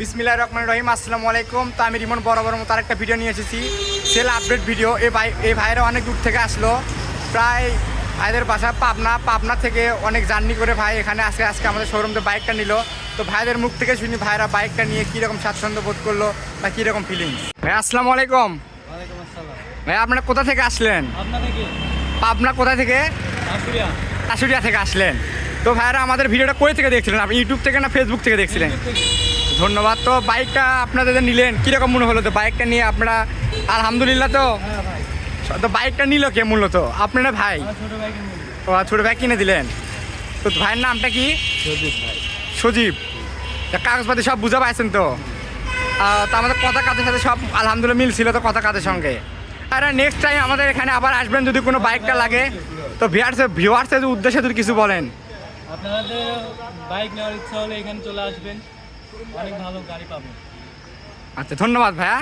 বিসমিল্লাহ রহমান রহিম আসসালামু আলাইকুম। তো আমি রিমন বরাবর মতো আরেকটা ভিডিও নিয়ে এসেছি। সেল আপডেট ভিডিও এই ভাই এই ভাইয়েরা অনেক দূর থেকে আসলো। প্রায় ভাইদের বাসা পাবনা। পাবনা থেকে অনেক জার্নি করে ভাই এখানে আজকে আজকে আমাদের শোরুমতে বাইকটা নিল। তো ভাইদের মুখ থেকে শুনি ভাইরা বাইকটা নিয়ে কীরকম স্বাচ্ছন্দ্য বোধ করল বা কীরকম ফিলিংস ভাই আসসালামু আলাইকুম। ভাই আপনারা কোথা থেকে আসলেন? পাবনা কোথা থেকে? আশুরিয়া থেকে আসলেন। তো ভাইরা আমাদের ভিডিওটা কই থেকে দেখছিলেন? আপনি ইউটিউব থেকে না ফেসবুক থেকে দেখছিলেন? ধন্যবাদ। তো বাইকটা আপনাদের যে নিলেন কীরকম মনে হলো তো? বাইকটা নিয়ে আপনারা আলহামদুলিল্লাহ তো। তো বাইকটা নিল কে মূলত? আপনারা ভাই? ও ছোটো ভাই কিনে দিলেন? তো ভাইয়ের নামটা কি? ভাই। সজীব। কাগজপাতি সব বুঝা পাইছেন তো? তো আমাদের কথা কাজের সাথে সব আলহামদুলিল্লাহ মিলছিল তো কথা কাজের সঙ্গে? আর নেক্সট টাইম আমাদের এখানে আবার আসবেন যদি কোনো বাইকটা লাগে। তো ভিউয়ার্সের ভিউয়ার্সের উদ্দেশ্যে যদি কিছু বলেন। আপনাদের বাইক নেওয়ার ইচ্ছা হলে এখানে চলে আসবেন। অনেক ভালো গাড়ি পাবো। আচ্ছা ধন্যবাদ ভাইয়া।